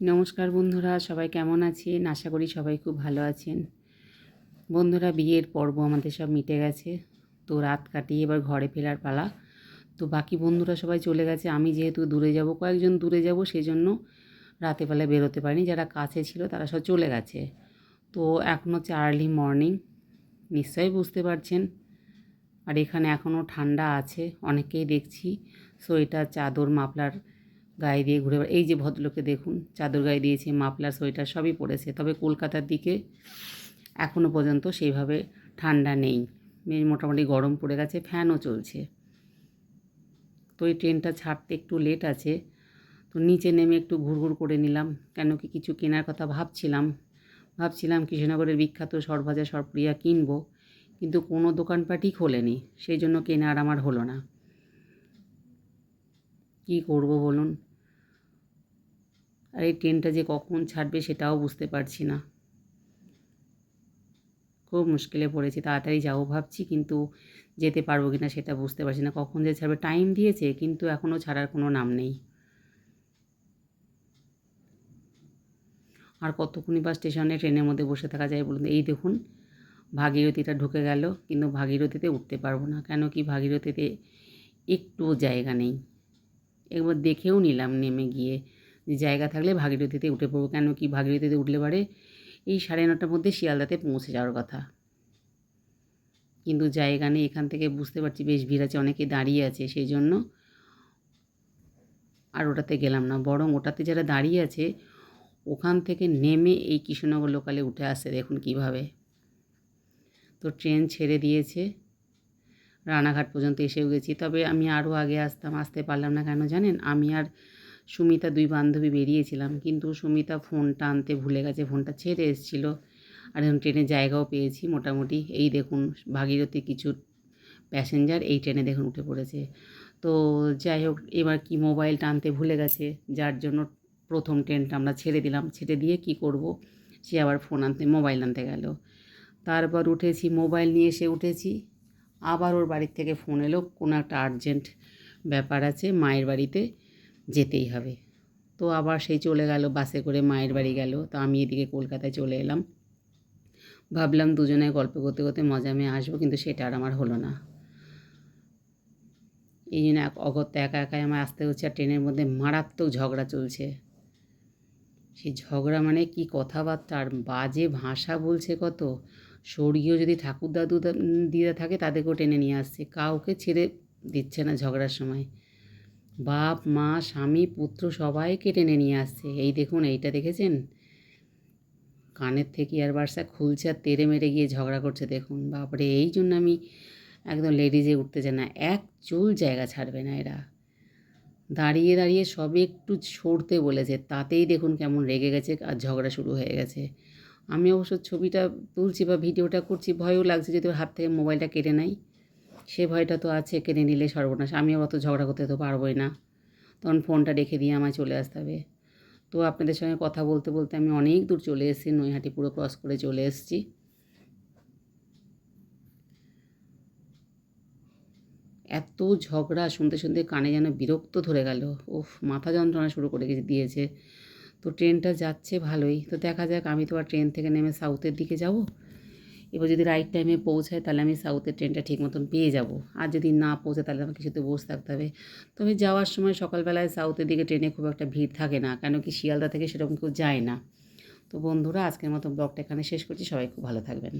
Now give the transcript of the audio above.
নমস্কার বন্ধুরা, সবাই কেমন আছেন? আশা করি সবাই খুব ভালো আছেন। বন্ধুরা, বিয়ের পর্ব আমাদের সব মিটে গেছে। তো রাত কাটিয়ে এবার ঘরে ফেরার পালা। তো বাকি বন্ধুরা সবাই চলে গেছে। আমি যেহেতু দূরে যাব, কয়েকজন দূরে যাব সেই জন্য রাতেবেলা বেরোতে পারিনি। যারা কাছে ছিল, তারা সব চলে গেছে। তো এখন হচ্ছে আর্লি মর্নিং নিশ্চয়ই বুঝতে পারছেন। আর এখানে এখনও ঠান্ডা আছে অনেকেই দেখছি। সোয়েটার চাদর মাফলার গায়ে দিয়ে ঘুরে এই যে ভদ্রলোকে দেখুন, চাদর গায়ে দিয়েছে, মাফলার, সোয়েটার, সবই পড়েছে তবে কলকাতার দিকে এখনও পর্যন্ত সেইভাবে ঠান্ডা নেই। মোটামুটি গরম পড়ে গেছে, ফ্যানও চলছে। তো এই ট্রেনটা ছাড়তে একটু লেট আছে। তো নিচে নেমে একটু ঘুরঘুর করে নিলাম, কেন কি কিছু কেনার কথা ভাবছিলাম। ভাবছিলাম কৃষ্ণনগরের বিখ্যাত সরভাজা সরপ্রিয়া কিনবো, কিন্তু কোনো দোকানপাটই খোলেনি, সেই জন্য কেনা আর আমার হলো না। কী করব বলুন? আর এই ট্রেনটা যে কখন ছাড়বে সেটাও বুঝতে পারছি না। খুব মুশকিলে পড়েছি, তাড়াতাড়ি যাব ভাবছি, কিন্তু যেতে পারব কি না সেটা বুঝতে পারছি না। কখন যে ছাড়বে টাইম দিয়েছে, কিন্তু এখনও ছাড়ার কোনো নাম নেই। আর কতক্ষণই বা স্টেশনে ট্রেনের মধ্যে বসে থাকা যায় বলুন এই দেখুন, ভাগীরথীটা ঢুকে গেল, কিন্তু ভাগীরথীতে উঠতে পারব না, কেন কি ভাগীরথীতে একটুও জায়গা নেই। একবার দেখেও নিলাম, নেমে গিয়ে। যে জায়গা থাকলে ভাগীরথীতে উঠে পড়ব। কেন কি ভাগীরথীতে উঠলে পারে এই সাড়ে নটার মধ্যে শিয়ালদাতে পৌঁছে যাওয়ার কথা। কিন্তু জায়গা নেই, এখান থেকে বুঝতে পারছি বেশ ভিড় আছে, অনেকে দাঁড়িয়ে আছে সেই জন্য আর ওটাতে গেলাম না, বরং ওটাতে যারা দাঁড়িয়ে আছে, ওখান থেকে নেমে এই কৃষ্ণনগর লোকালে উঠে আসছে দেখুন কীভাবে। তো ট্রেন ছেড়ে দিয়েছে, রানাঘাট পর্যন্ত এসেও গেছি। তবে আমি আরও আগে আসতাম, আসতে পারলাম না কেন জানেন? আমি আর সুমিতা দুই বান্ধবী বেরিয়েছিলাম, কিন্তু সুমিতা ফোনটা আনতে ভুলে গেছে, ফোনটা ছেড়ে এসেছিল। আর এখন ট্রেনে জায়গাও পেয়েছি মোটামুটি। এই দেখুন, ভাগীরথী কিছু প্যাসেঞ্জার এই ট্রেনে দেখুন উঠে পড়েছে। তো যাই হোক, এবার কি মোবাইলটা আনতে ভুলে গেছে, যার জন্য প্রথম ট্রেনটা আমরা ছেড়ে দিলাম। ছেড়ে দিয়ে কি করব? সে আবার ফোন আনতে, মোবাইল আনতে গেল। তারপর উঠেছি, মোবাইল নিয়ে এসে উঠেছি। আবার ওর বাড়ির থেকে ফোন এলো। কোনো একটা আর্জেন্ট ব্যাপার আছে মায়ের বাড়িতে। যেতেই হবে। তো আবার সেই চলে গেল, বাসে করে মায়ের বাড়ি গেল। তো আমি এদিকে কলকাতায় চলে এলাম। ভাবলাম দুজনে গল্প করতে করতে মজা মেয়ে আসব, কিন্তু সেটা আর আমার হলো না। এই জন্য এক অগত্যা একা একাই আমার আসতে হচ্ছে, আর ট্রেনের মধ্যে মারাত্মক ঝগড়া চলছে। সেই ঝগড়া মানে কি কথাবার্তা, আর বাজে ভাষা বলছে কত? স্বর্গীয় যদি ঠাকুর দাদু দিদা থাকে, তাদেরকেও টেনে নিয়ে আসছে। কাউকে ছেড়ে দিচ্ছে না ঝগড়ার সময়। বাপ, মা, স্বামী, পুত্র সবাইকে টেনে নিয়ে আসছে। এই দেখুন, এইটা দেখেছেন? কানের থেকে আর ইয়ারবাডসটা খুলছে আর তেড়ে মেরে গিয়ে ঝগড়া করছে, দেখুন। বাপরে, এই জন্য আমি একদম লেডিজে উঠতে চাই না। এক চুল জায়গা ছাড়বে না এরা। দাঁড়িয়ে দাঁড়িয়ে সবে একটু সরতে বলেছে। তাতেই দেখুন কেমন রেগে গেছে আর ঝগড়া শুরু হয়ে গেছে। আমি অবশ্য ছবিটা তুলছি বা ভিডিওটা করছি, ভয়ও লাগছে যদি হাত থেকে মোবাইলটা কেটে নেয়। সে ভয়টা তো আছে, কেড়ে নিলে সর্বনাশ। আমি অত ঝগড়া করতে তো পারবোই না। তখন ফোনটা রেখে দিয়ে আমায় চলে আসতে হবে। তো আপনাদের সঙ্গে কথা বলতে বলতে আমি অনেক দূর চলে এসেছি, নৈহাটি পুরো ক্রস করে চলে এসেছি। এত ঝগড়া, শুনতে শুনতে কানে যেন বিরক্ত ধরে গেল। ওফ মাথা যন্ত্রণা শুরু করে দিয়েছে। তো ট্রেনটা যাচ্ছে ভালোই। তো দেখা যাক, আমি তো আর ট্রেন থেকে নেমে সাউথের দিকে যাব। এবার যদি রাইট টাইমে পৌঁছায়, তাহলে আমি সাউথের ট্রেনটা ঠিক মতন পেয়ে যাব। আর যদি না পৌঁছায়, তাহলে আমাকে কিছুতে বসে থাকতে হবে। তবে যাওয়ার সময় সকালবেলায় সাউথের দিকে ট্রেনে খুব একটা ভিড় থাকে না, কেন কি শিয়ালদা থেকে সেরকম কেউ যায় না। তো বন্ধুরা, আজকের মতো ব্লগটা এখানে শেষ করছি। সবাই খুব ভালো থাকবেন।